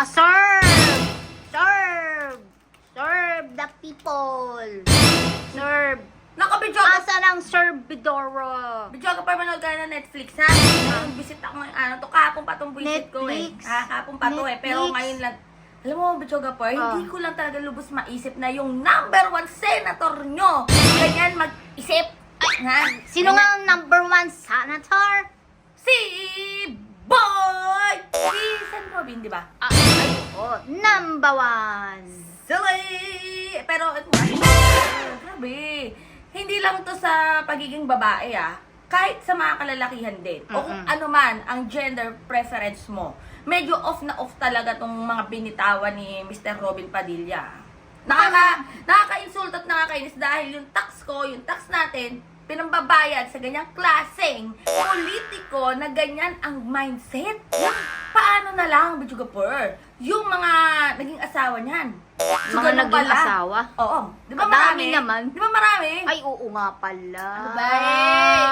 Ah, serve! Serve! Serve the people! Serve! Nakabidyo Asa ng servidora? Bidyo ka pa manood ka ng Netflix, ha? Yung visit ako ng ano, to kahapon pa tong visit ko eh. Netflix. Ha, kahapon pa to eh. Pero Netflix. ngayon lang, alam mo, Bidyo pa, Ah. hindi ko lang talaga lubos maisip na yung number one senator nyo. Ganyan mag-isip. Ha? Sino nga ang number one senator? Si Boy! Si San Robin, di ba? Ah, ay, oh, number one! Silly! Pero, ito ah, grabe. Hindi lang to sa pagiging babae ah. Kahit sa mga kalalakihan din. O kung ano man ang gender preference mo. Medyo off na off talaga tong mga binitawan ni Mr. Robin Padilla. Nakaka, nakaka-insult at nakakainis dahil yung tax ko, yung tax natin, pinambabayad sa ganyang klaseng politiko na ganyan ang mindset. Paano na lang, Bijugapur? Yung mga naging asawa niyan. Mga ganun naging pala. asawa? Oo. Di ba marami? naman. Di ba marami? Ay, oo nga pala. Ano ba eh?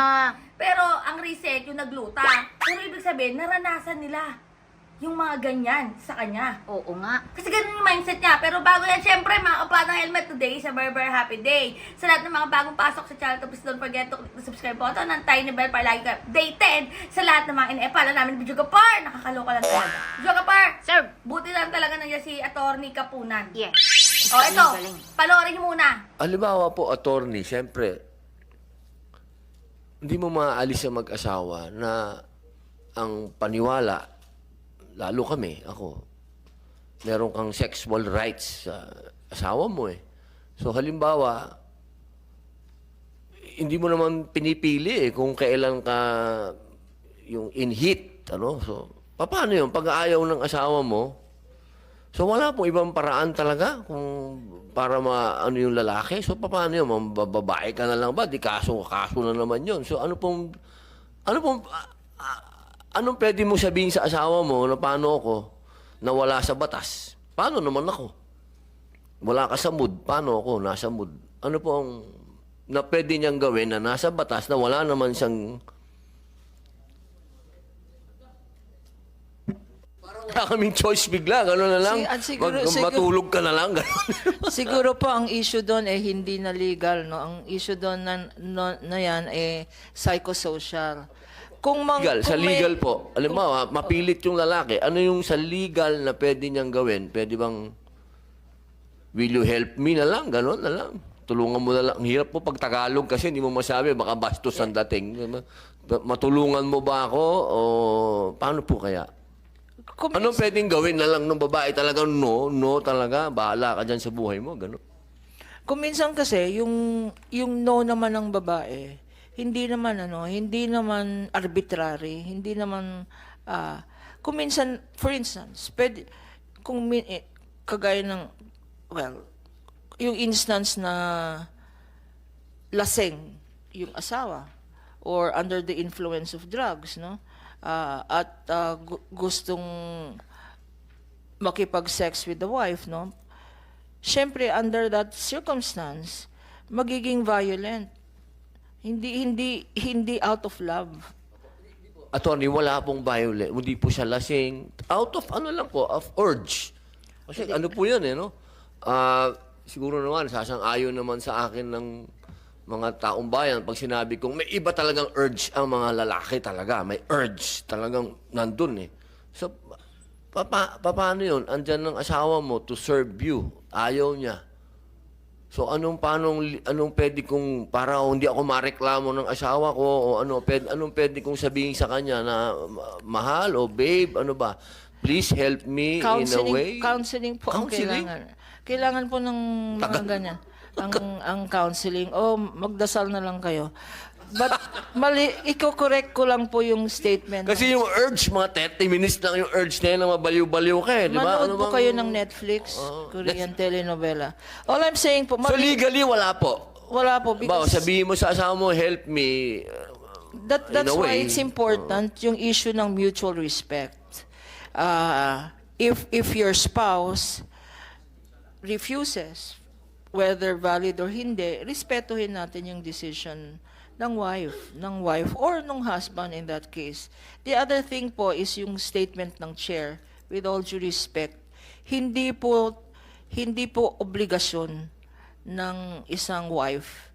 Pero ang reset, yung nagluta. Pero ibig sabihin, naranasan nila yung mga ganyan sa kanya. Oo nga. Kasi ganun yung mindset niya. Pero bago yan, syempre, mga kapla ng helmet today sa Berber Happy Day. Sa lahat ng mga bagong pasok sa channel to, please don't forget to click the subscribe button ng tiny bell para lagi ka updated sa lahat ng mga ine-epala namin ni Bidyo Gapar. Nakakaloka lang talaga. Bidyo Gapar, Sir, buti lang talaga nandiyan si Attorney Kapunan. yes. O, ito, Galing, galing. panoorin niyo muna. Halimbawa po, attorney, siyempre, hindi mo maaalis sa mag-asawa na ang paniwala, lalo kami, ako, meron kang sexual rights sa asawa mo eh. So halimbawa, hindi mo naman pinipili eh kung kailan ka yung in heat, ano? So, paano yun? Pag ayaw ng asawa mo, So wala pong ibang paraan talaga kung para ma ano yung lalaki. So paano yun? Mababae ka na lang ba? Di kaso kaso na naman yun. So ano pong ano pong ah, anong pwede mo sabihin sa asawa mo na paano ako na wala sa batas? Paano naman ako? Wala ka sa mood. Paano ako nasa mood? Ano pong na pwede niyang gawin na nasa batas na wala naman siyang Wala kaming choice bigla, gano'n na lang. Si- at siguro- Mag- siguro- matulog ka na lang, gano'n. Siguro po ang issue doon eh hindi na legal, no? Ang issue doon na, no, na yan eh psychosocial. Kung mang, legal, sa kung may- legal po. Alam mo, mapilit yung lalaki. Ano yung sa legal na pwede niyang gawin? Pwede bang, will you help me na lang? Gano'n na lang. Tulungan mo na lang. Ang hirap po pag Tagalog kasi hindi mo masabi, baka bastos ang dating. Matulungan mo ba ako? O paano po kaya? kung, Anong pwedeng gawin na lang ng babae? Talagang no, no talaga. Bahala ka dyan sa buhay mo. Gano'n. kung minsan kasi yung yung no naman ng babae, hindi naman ano, hindi naman arbitrary, hindi naman ah kung minsan for instance, pwede kung min, eh, kagaya ng well, yung instance na laseng yung asawa or under the influence of drugs, no? Ah, at ah, gu- gustong makipag-sex with the wife, no? Siyempre, under that circumstance, magiging violent. Hindi hindi hindi out of love. Attorney, wala pong violent. Hindi po siya lasing. Out of ano lang po, of urge. Kasi ano po yan eh, no? Ah, siguro naman, sasang-ayon naman sa akin ng mga taong bayan pag sinabi kong may iba talagang urge ang mga lalaki talaga. May urge talagang nandun eh. So, pa, pa, pa- paano yun? Andyan ng asawa mo to serve you. Ayaw niya. So anong paanong anong pwede kong para hindi ako mareklamo ng asawa ko o ano pwede anong pwede kong sabihin sa kanya na ma- mahal o babe ano ba please help me in a Counseling, way counseling po ang Counseling? kailangan. Kailangan po ng mga Tagal. ganyan. Ang, ang counseling. O, magdasal na lang kayo. But, mali, iko-correct ko lang po yung statement. kasi yung urge mga 30 minutes lang yung urge na yun na mabaliw-baliw ka eh di ba Manood po bang- kayo ng Netflix, Korean telenovela. All I'm saying po, so mali- legally wala po wala po. Ba, Because sabihin mo sa asawa mo help me uh, that, that's in a why way, it's important yung issue ng mutual respect. Uh, if if your spouse refuses, whether valid or hindi, respetuhin natin yung decision ng wife, ng wife or ng husband in that case. The other thing po is yung statement ng chair with all due respect, hindi po hindi po obligasyon ng isang wife.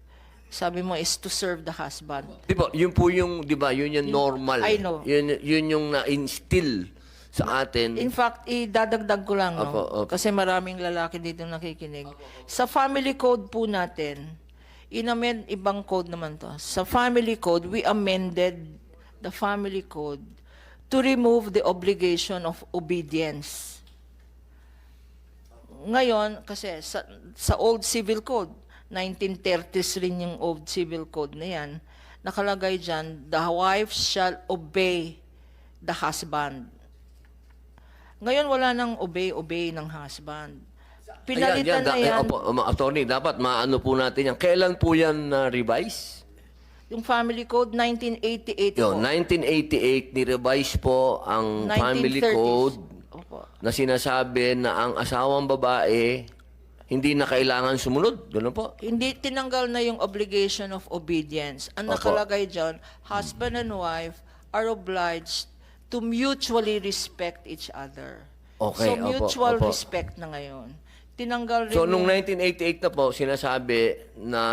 Sabi mo is to serve the husband. Di ba, yun po yung, di ba, yun yung normal. I know. Yun, yun yung na-instill sa atin. In fact, idadagdag ko lang, no? Opo, opo. kasi maraming lalaki dito nakikinig. Sa family code po natin, inamend, ibang code naman to. Sa family code, we amended the family code to remove the obligation of obedience. Ngayon, kasi sa, sa old civil code, 1930s rin yung old civil code na yan, nakalagay dyan, the wife shall obey the husband. Ngayon, wala nang obey-obey ng husband. Pinalitan Ayan, na yan, yan. da- Opo, um, attorney, dapat maano po natin yan. Kailan po yan na-revise? Yung family code, 1988 Yo, po. 1988, ni-revise po ang family 1930s. code Opo. na sinasabi na ang asawang babae hindi na kailangan sumunod. Ganun po. Hindi tinanggal na yung obligation of obedience. Ang Opo. nakalagay dyan, husband and wife are obliged to mutually respect each other. Okay, so, opo, mutual opo. respect na ngayon. Tinanggal rin So, nung yung- 1988 na po, sinasabi na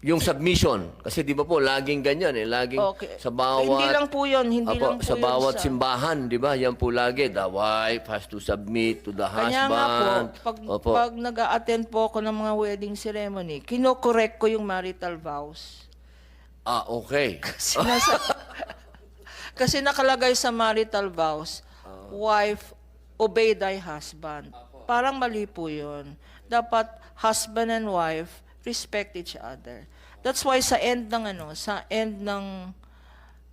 yung submission. Kasi di ba po, laging ganyan eh. Laging Okay. sa bawat... Hindi lang po yun, hindi Apo, lang po sa yun bawat sa- simbahan, di ba? Yan po lagi. The wife has to submit to the Kanya husband. nga po, pag, Opo. pag nag attend po ako ng mga wedding ceremony, kinokorek ko yung marital vows. Ah, okay. Sinasa- Kasi nakalagay sa marital vows, wife, obey thy husband. Parang mali po yun. Dapat husband and wife respect each other. That's why sa end ng ano, sa end ng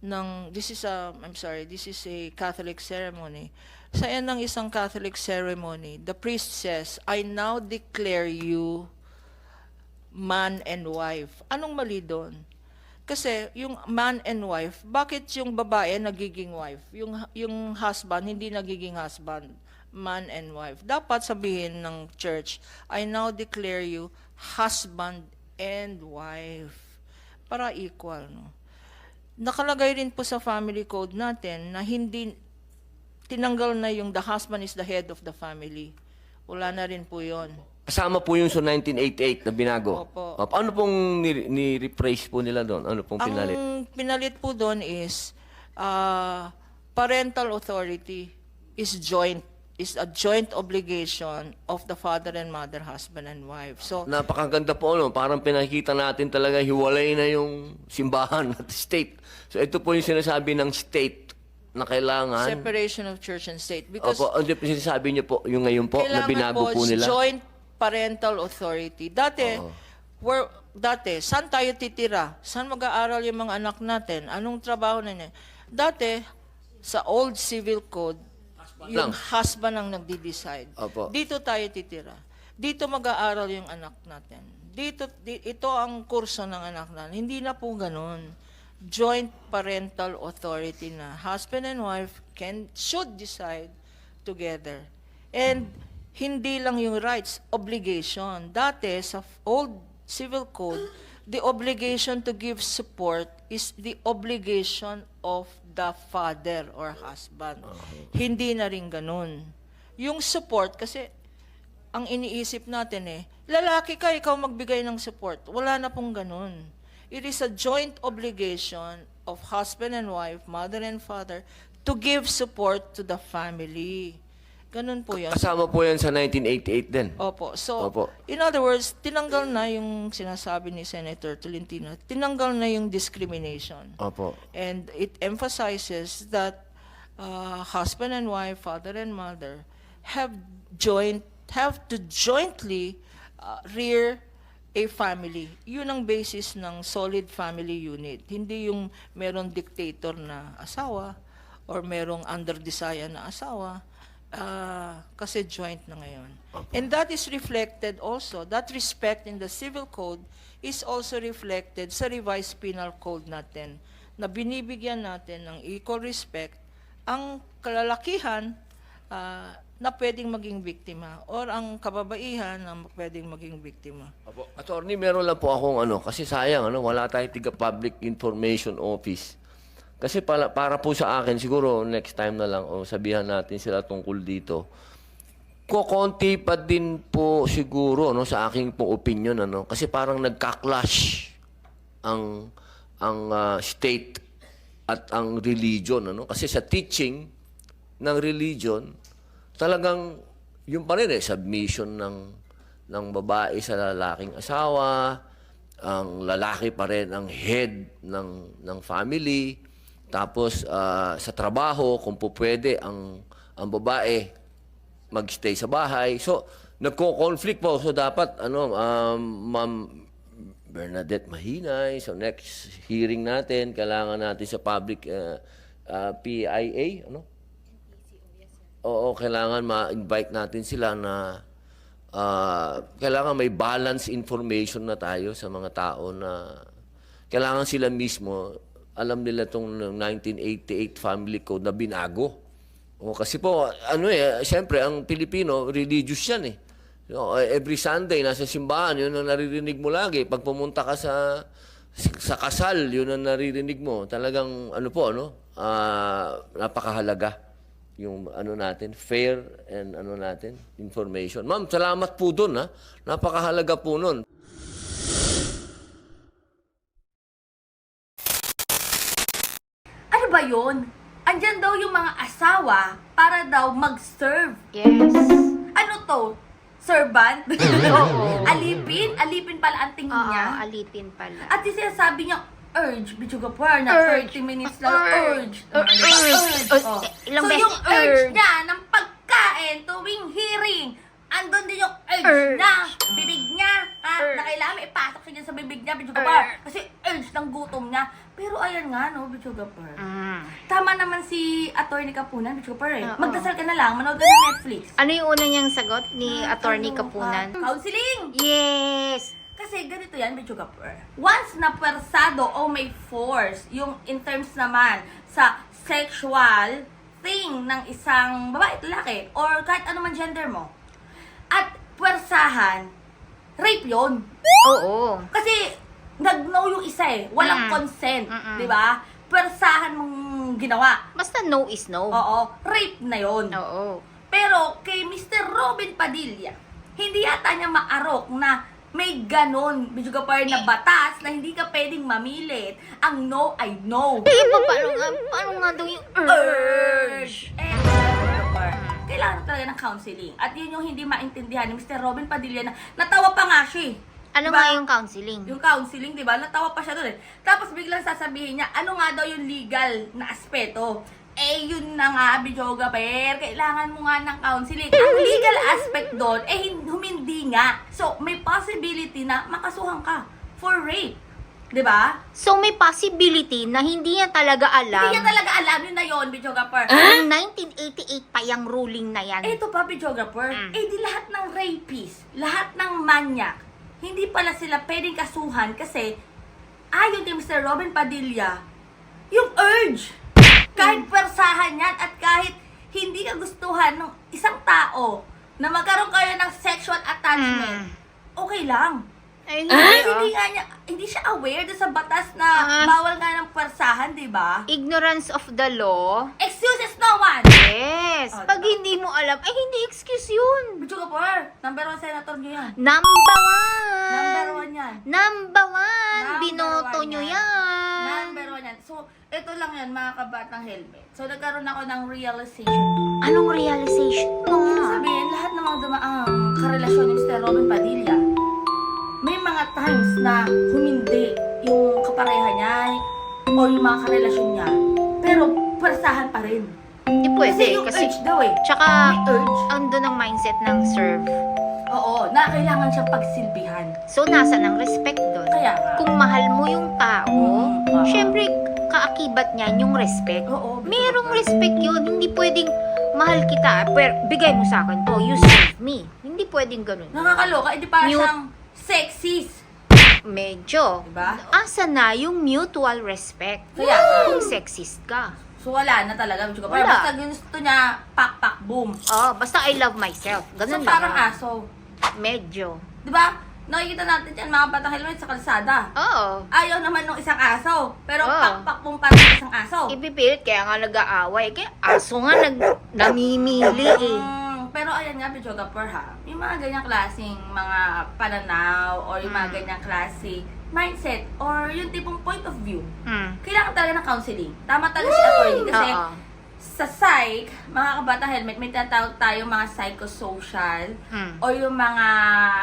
ng this is a I'm sorry, this is a Catholic ceremony. Sa end ng isang Catholic ceremony, the priest says, I now declare you man and wife. Anong mali doon? Kasi yung man and wife, bakit yung babae nagiging wife? Yung yung husband hindi nagiging husband, man and wife. Dapat sabihin ng church, I now declare you husband and wife. Para equal, no? Nakalagay rin po sa family code natin na hindi tinanggal na yung the husband is the head of the family. Wala na rin po 'yon. Kasama po yung sa 1988 na binago. Opo. Opo. Ano pong ni- ni-rephrase po nila doon? Ano pong pinalit? Ang pinalit po doon is uh, parental authority is joint is a joint obligation of the father and mother, husband and wife. So Napakaganda po, no? Parang pinakita natin talaga hiwalay na yung simbahan at state. So ito po yung sinasabi ng state na kailangan. separation of church and state because Opo, hindi po sinasabi niyo po yung ngayon po na kailangan binago po, po, nila. joint parental authority. Dati, Oo. where, dati, saan tayo titira? Saan mag-aaral yung mga anak natin? Anong trabaho na niya? Dati, sa old civil code, yung lang. husband ang nagdi-decide. Opo. Dito tayo titira. Dito mag-aaral yung anak natin. Dito, di- ito ang kurso ng anak natin. Hindi na po ganun. Joint parental authority na husband and wife can should decide together. And hindi lang yung rights, obligation. Dati sa old civil code, the obligation to give support is the obligation of the father or husband. Hindi na rin ganun. Yung support, kasi ang iniisip natin eh, lalaki ka, ikaw magbigay ng support. Wala na pong ganun. It is a joint obligation of husband and wife, mother and father, to give support to the family. Ganun po yun. Kasama po yan sa 1988 din. Opo. So, Opo. in other words, tinanggal na yung sinasabi ni Senator Tolentino, tinanggal na yung discrimination. Opo. And it emphasizes that uh, husband and wife, father and mother, have joint have to jointly uh, rear a family. Yun ang basis ng solid family unit. Hindi yung meron dictator na asawa or merong under-desire na asawa. Ah, kasi joint na ngayon. And that is reflected also, that respect in the civil code is also reflected sa revised penal code natin na binibigyan natin ng equal respect ang kalalakihan ah, na pwedeng maging biktima or ang kababaihan na pwedeng maging biktima. Opo. Attorney, meron lang po akong ano, kasi sayang, ano, wala tayong tiga public information office. Kasi para, para po sa akin, siguro next time na lang, o sabihan natin sila tungkol dito. Kukonti pa din po siguro no sa aking po opinion ano. Kasi parang nagka-clash ang ang ah, state at ang religion ano. Kasi sa teaching ng religion talagang yung pa rin eh submission ng ng babae sa lalaking asawa ang lalaki pa rin ang head ng ng family tapos ah, sa trabaho kung po pwede ang ang babae magstay sa bahay. So, nagko-conflict po. So, dapat, ano, um, Ma'am Bernadette Mahinay, so next hearing natin, kailangan natin sa public uh, uh, PIA, ano? Oo, kailangan ma-invite natin sila na ah, kailangan may balance information na tayo sa mga tao na kailangan sila mismo alam nila tong 1988 family code na binago. O kasi po ano eh siyempre ang Pilipino religious yan eh. So, every Sunday nasa simbahan yun ang naririnig mo lagi pag pumunta ka sa sa kasal yun ang naririnig mo. Talagang ano po ano ah, napakahalaga yung ano natin, fair and ano natin, information. Ma'am, salamat po doon ha. Napakahalaga po nun. Ano ba yun? Andyan daw yung mga asawa para daw mag-serve. Yes. Ano to? Servant? Oo. Alipin? Alipin pala ang tingin Oo, niya. alipin pala. At yung sinasabi niya, urge, Bichugapur, na Urge. 30 minutes lang, urge. Urge. Ano ba? Urge. Urge. Oh. Ilang so beses yung urge urge. niya ng pagkain tuwing hearing, andun din yung urge, Urge. na bibig niya, ha, Urge. na kailangan may ipasok siya dyan sa bibig niya, Bichugapur. Urge. Kasi urge ng gutom niya. Pero ayan nga, no, Bichugapur. Mm. Tama naman si Attorney Kapunan, Bichugapur eh. Oo. Magdasal ka na lang, manood ka ng Netflix. Ano yung una niyang sagot ni Attorney Ano Kapunan? ka? Counseling! Yes. Kasi ganito yan, Bichuga Per. Once na persado o may force, yung in terms naman sa sexual thing ng isang babae at lalaki, or kahit ano man gender mo, at pwersahan, rape yon Oo. Kasi nag-no yung isa eh. Walang Mm. consent. Mm-mm. Di ba? Pwersahan mong ginawa. Basta no is no. Oo. Rape na yon Oo. pero kay Mr. Robin Padilla, hindi yata niya maarok na may ganon, medyo kapar na batas na hindi ka pwedeng mamilit. Ang no ay no. Eh, pa- paano nga, paano nga daw yung urge? Eh, kapar. Kailangan talaga ng counseling. At yun yung hindi maintindihan ni Mr. Robin Padilla na natawa pa nga siya eh. Ano Diba? nga yung counseling? Yung counseling, di ba? Natawa pa siya doon eh. Tapos biglang sasabihin niya, ano nga daw yung legal na aspeto? Eh, yun na nga, Bijoga Per. Kailangan mo nga ng counseling. Ang legal aspect doon, eh, humindi nga. So, may possibility na makasuhan ka for rape. Di ba? So, may possibility na hindi niya talaga alam. Hindi niya talaga alam yun na yun, Bijoga Per. Noong 1988 pa yung ruling na yan. Ito pa, Bijograper, Mm. eh di lahat ng rapist, lahat ng manyak, hindi pala sila pwedeng kasuhan kasi ayon kay Mr. Robin Padilla, yung urge, kahit persahan yan at kahit hindi ka gustuhan ng isang tao na magkaroon kayo ng sexual attachment, Mm. okay lang. Ay, hindi, hindi ah. nga niya, hindi siya aware doon sa batas na Ah. bawal nga ng persahan, di ba? Ignorance of the law. Excuses no one! Yes. Oh, Pag diba? hindi mo alam, ay hindi excuse yun. Bichugapur, number one senator niyo yan. Number one. Number one yan. Number one. Number Binoto one nyo yan. yan. Number one yan. So, ito lang yan, mga kabatang helmet. So, nagkaroon ako ng realization. Anong realization mo? Ibig sabihin, lahat ng mga dumaang karelasyon ni Mr. Robin Padilla, may mga times na humindi yung kapareha niya o yung mga karelasyon niya. Pero, persahan pa rin. Hindi pwede. Kasi yung Kasi, urge daw eh. tsaka, May urge. ando ng mindset ng serve. Oo, na kailangan siyang pagsilbihan. So, nasa ng respect doon. Kaya nga. Kung mahal mo yung tao, Mm, oo. syempre, kaakibat niyan yung respect. Oo, Merong respect yun. Hindi pwedeng mahal kita, pero bigay mo sa akin to. You save me. Hindi pwedeng ganun. Nakakaloka, hindi para Mute. siyang sexist. Medyo. Diba? Asa na yung mutual respect? Kaya nga. Kung sexist ka. So wala na talaga. Pero Wala. basta gusto niya, pak, pak, boom. Oh, basta I love myself. So Ganun parang lang. aso. Medyo. Di ba? nakikita natin yan mga batang helmet sa kalsada. Oo. Ayaw naman ng isang aso, pero Oo. pakpak mong parang isang aso. Ipipilit, kaya nga nag-aaway. Kaya aso nga nag, namimili eh. Mm, pero ayan nga, videographer ha, yung mga ganyang klaseng mga pananaw or yung mga Mm. ganyang klase mindset or yung tipong point of view, Hmm. kailangan talaga ng counseling. Tama talaga si attorney kasi Oo. sa psych, mga kabata helmet, may tinatawag tayo mga psychosocial Hmm. o yung mga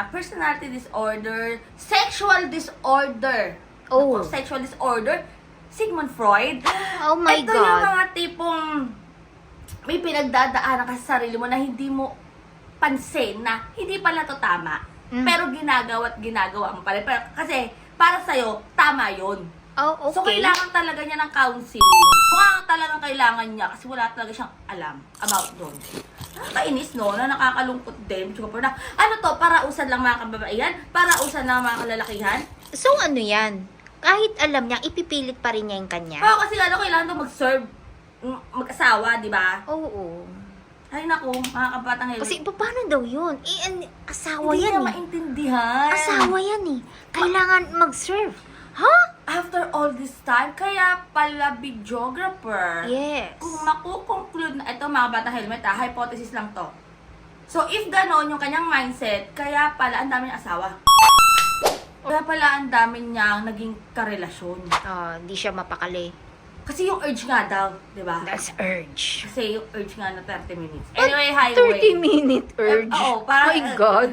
personality disorder, sexual disorder. Oh. Sexual disorder, Sigmund Freud. Oh my Ito yung God. mga tipong may pinagdadaanan ka sa sarili mo na hindi mo pansin na hindi pala to tama. Mm. Pero ginagawa at ginagawa mo pa rin. Pero, kasi para sa'yo, tama yon Oh, So, okay. kailangan talaga niya ng counseling. Mukha talagang kailangan niya kasi wala talaga siyang alam about doon. Nakakainis, no? Na nakakalungkot din. Tsaka na, ano to, parausan lang mga kababaihan? Parausan lang mga kalalakihan? So ano yan? Kahit alam niya, ipipilit pa rin niya yung kanya? Oo, kasi ano, kailangan daw mag-serve mag-asawa, di ba? Oo. Ay, naku, mga kabatang helmet. Kasi paano daw yun? Eh, an- asawa hindi yan niya eh. maintindihan. Asawa yan eh. Kailangan mag-serve. Ha? After all this time, kaya pala videographer. Yes. Kung makukonclude na ito mga bata helmet ha, hypothesis lang to. So if ganon yung kanyang mindset, kaya pala ang dami niyang asawa. Kaya pala ang dami niyang naging karelasyon. Ah, Hindi siya mapakali. Kasi yung urge nga daw, di ba? That's urge. Kasi yung urge nga na 30 minutes. Anyway, highway. 30 minute urge. Eh, oo, parang- My God.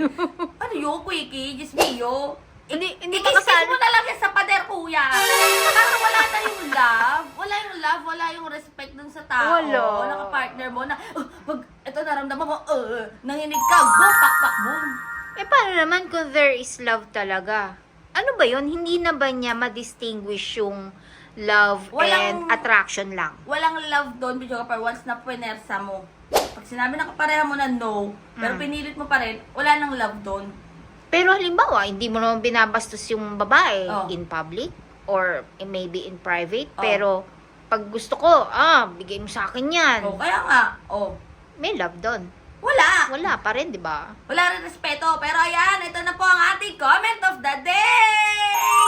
ano yun, quickie? Just me, yo. Hindi, hindi kasali? mo na lang yan sa pader, kuya. Parang wala na yung love. Wala yung love, wala yung respect dun sa tao. Wala. Naka-partner mo na, uh, pag ito naramdaman mo, uh, nanginig ka, go, pakpak mo. Eh, paano naman kung there is love talaga? Ano ba yon Hindi na ba niya ma-distinguish yung love and Walang- attraction lang? Walang love doon, video kapar, once na punersa mo. Pag sinabi na kapareha mo na no, pero Mm. pinilit mo pa rin, wala nang love doon. Pero halimbawa, hindi mo naman binabastos yung babae Oh. in public or maybe in private. Oh. Pero pag gusto ko, ah, bigay mo sa akin yan. Oh, kaya nga, oh, May love doon. wala. Wala pa rin, di ba? Wala rin respeto. Pero ayan, ito na po ang ating comment of the day!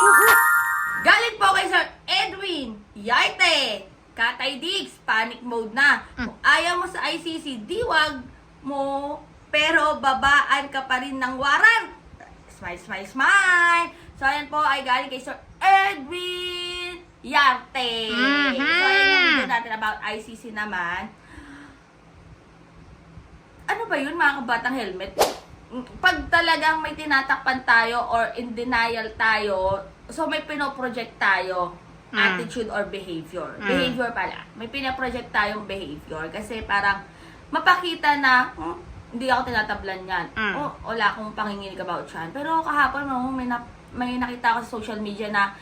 Galing po kay Sir Edwin Yaite. Katay Diggs, panic mode na. Kung ayaw mo sa ICC, diwag mo, pero babaan ka pa rin ng warrant. Smile, smile, smile. So, ayan po ay galing kay Sir Edwin Yarte. Mhm. So, ayan yung video natin about ICC naman. Ano ba yun mga kabatang helmet? Pag talagang may tinatakpan tayo or in denial tayo, so may pinoproject tayo, Mm. attitude or behavior. Mm. Behavior pala. May pinaproject tayong behavior kasi parang mapakita na, "Hmm, hindi ako tinatablan yan. Mm. O, wala akong panginginig about yan. Pero kahapon, no, may, na, may nakita ako sa social media na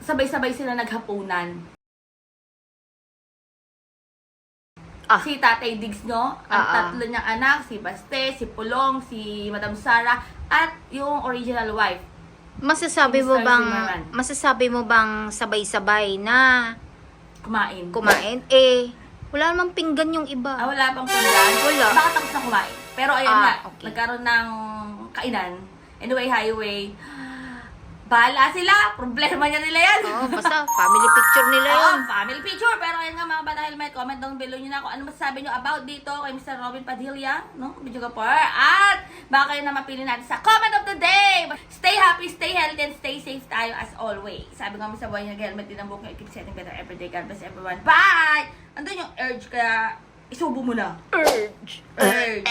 sabay-sabay sila naghapunan. Ah. Si Tatay Diggs, no? Ang Ah, ah. tatlo niyang anak, si Baste, si Pulong, si Madam Sara, at yung original wife. Masasabi mo bang masasabi mo bang sabay-sabay na Kumain. kumain eh wala namang pinggan yung iba. Ah, wala pang pinggan? Wala. Baka tapos na kumain. Pero ayun Ah, nga, okay. nagkaroon ng kainan. Anyway, highway. Bahala sila. Problema niya nila yan. Oh, basta family picture nila yun. Oo, family picture. Pero ayun nga mga bata helmet, comment down below nyo na kung ano masasabi nyo about dito kay Mr. Robin Padilla, no? Video ka At baka kayo na mapili natin sa comment of the day. Stay happy, stay healthy, and stay safe tayo as always. Sabi nga mo sa buhay nyo, helmet din ang buhok nyo. Keep setting better every day. God bless everyone. Bye! Andun yung urge, kaya isubo mo na. Urge. Urge.